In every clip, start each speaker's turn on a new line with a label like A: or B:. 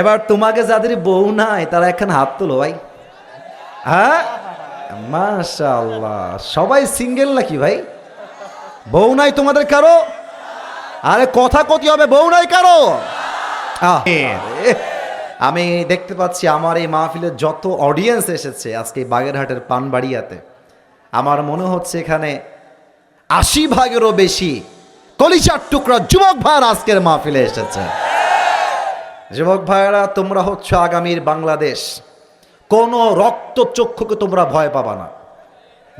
A: এবার তোমাকে যাদের বউ নাই তারা এখন হাত তোলো ভাই। হ্যাঁ? মাশাল্লাহ সবাই সিঙ্গেল নাকি ভাই? বউ নাই তোমাদের কারও? আরে কথা কতি হবে বউ নাই কারও? আমি দেখতে পাচ্ছি আমার এই মাহফিলের যত অডিয়েন্স এসেছে আজকে বাগেরহাটের পানবাড়িয়াতে। আমার মনে হচ্ছে এখানে আশি ভাগেরও বেশি কলিচার টুকরা যুবক ভাইয়ের আজকের মাহফিলে এসেছে। যুবক ভাইয়েরা, তোমরা হচ্ছে আগামীর বাংলাদেশ। কোনো রক্তচক্ষুকে তোমরা ভয় পাবা না।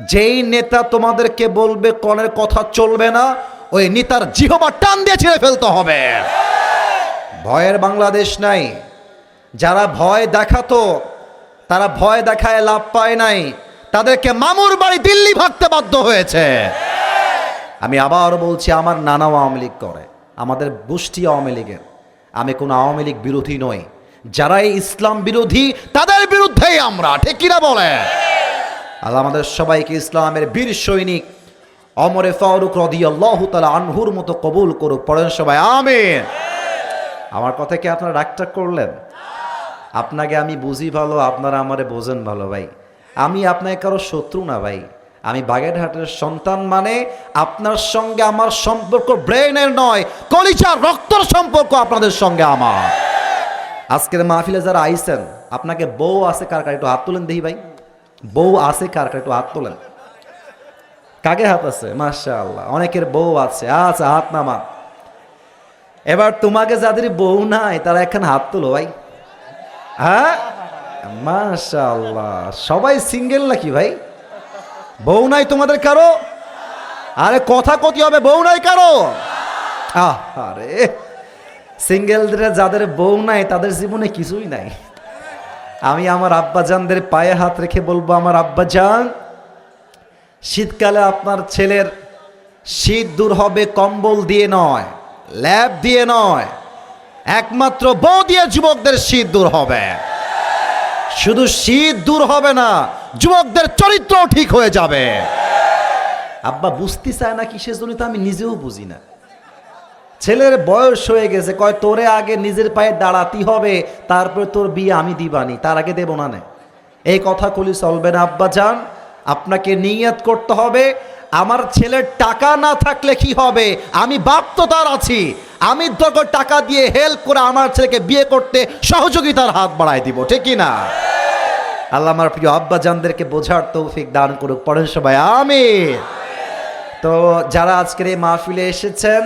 A: যেই নেতা তোমাদেরকে বলবে, কনের কথা চলবে না, ওই নেতার জিহবা টান দিয়ে ছেড়ে ফেলতে হবে। ভয়ের বাংলাদেশ নাই। যারা ভয় দেখাতো, তারা ভয় দেখায় লাভ পায় নাই। তাদেরকে মামুর বাড়ি দিল্লি ভাগতে বাধ্য হয়েছে। আমি আবার বলছি, আমার নানাও আওয়ামী লীগ করে। আমাদের গোষ্ঠী আওয়ামী লীগের। আমি কোনো আওয়ামী লীগ বিরোধী নই। যারা ইসলাম বিরোধী, তাদের বিরুদ্ধেই আমরা, ঠিক কিনা বলে? আল্লাহ আমাদের সবাইকে ইসলামের বীর সৈনিক অমরে ফারুক রদি আল্লাহ তালা আনহুর মতো কবুল করুক, পড়েন সবাই, আমিন। আমার কথা কি আপনারা ডাক্তার করলেন? আপনাকে আমি বুঝি ভালো, আপনারা আমারে বোঝেন ভালো, ভাই। আমি আপনাকে কারও শত্রু না, ভাই। আমি বাগেরহাটের সন্তান মানে আপনার সঙ্গে আমার সম্পর্ক ব্রেনের নয় কলিচার রক্তর সম্পর্ক আপনাদের সঙ্গে আমার। আজকের মাহফিলে যারা আইছেন, আপনাকে বউ আছে কার কার একটু হাত তোলেন দেখি ভাই। বউ আছে কার কার একটু হাত তোলেন। কাকে হাত আছে? মাশা আল্লাহ অনেকের বউ আছে। আচ্ছা হাত নামা এবার তোমাকে যাদের বউ নাই, তারা এখন হাত তোলো ভাই। হ্যাঁ? মাশা আল্লাহ সবাই সিঙ্গেল নাকি ভাই? বউ নাই তোমাদের কারও? আরে কথা কতি হবে, বউ নাই কারও? আরে সিঙ্গেলদের যাদের বউ নাই, তাদের জীবনে কিছুই নাই। আমি আমার আব্বাজানদের পায়ে হাত রেখে বলব, আমার আব্বাজান, শীতকালে আপনার ছেলের শীত দূর হবে, কম্বল দিয়ে নয়, ল্যাব দিয়ে নয়, একমাত্র বউ দিয়ে যুবকদের শীত দূর হবে। শুধু শীত দূর হবে না, যুবকদের চরিত্র ঠিক হয়ে যাবে। আব্বা, বুঝতে চায় না কিসের জন্য তো আমি নিজেও বুঝি না। ছেলের বয়স হয়ে গেছে, কয়, তোরে আগে নিজের পায়ে দাঁড়াতে হবে, তারপরে তোর বিয়ে আমি দিবানি, তার আগে দেবো না। এই কথা কলি চলবে না, আব্বা যান আপনাকে নিয়ত করতে হবে আমার ছেলের টাকা না থাকলে কি হবে? আমি বাপ তো তার আছি। আমি তোকে টাকা দিয়ে হেল্প করে আমার ছেলেকে বিয়ে করতে সহযোগিতার হাত বাড়াই দিব, ঠিক কি না? আল্লাহ আমার প্রিয় আব্বা জানদেরকে বোঝার তৌফিক দান করুক, পড়েন সবাই আমি তো যারা আজকের এই মাহফিলে এসেছেন,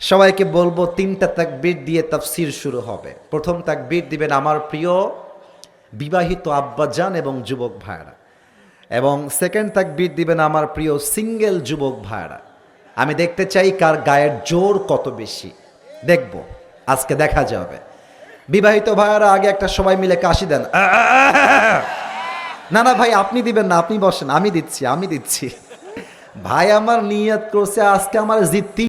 A: সবাইকে বলব তিনটা তাকবীর দিয়ে তাফসির শুরু হবে। প্রথম তাকবীর দিবেন আমার প্রিয় বিবাহিত আব্বাজান এবং যুবক ভাইরা এবং সেকেন্ড তাকবীর দিবেন আমার প্রিয় সিঙ্গেল যুবক ভাইরা আমি দেখতে চাই কার গায়ের জোর কত বেশি। দেখব, আজকে দেখা যাবে। বিবাহিত ভাইয়ারা, আগে একটা সবাই মিলে কাশি দেন। না না, ভাই, আপনি দিবেন না, আপনি বসেন, আমি দিচ্ছি আমি দিচ্ছি। ভাই, আমার নিয়ত করছে, আজকে আমার জিততেই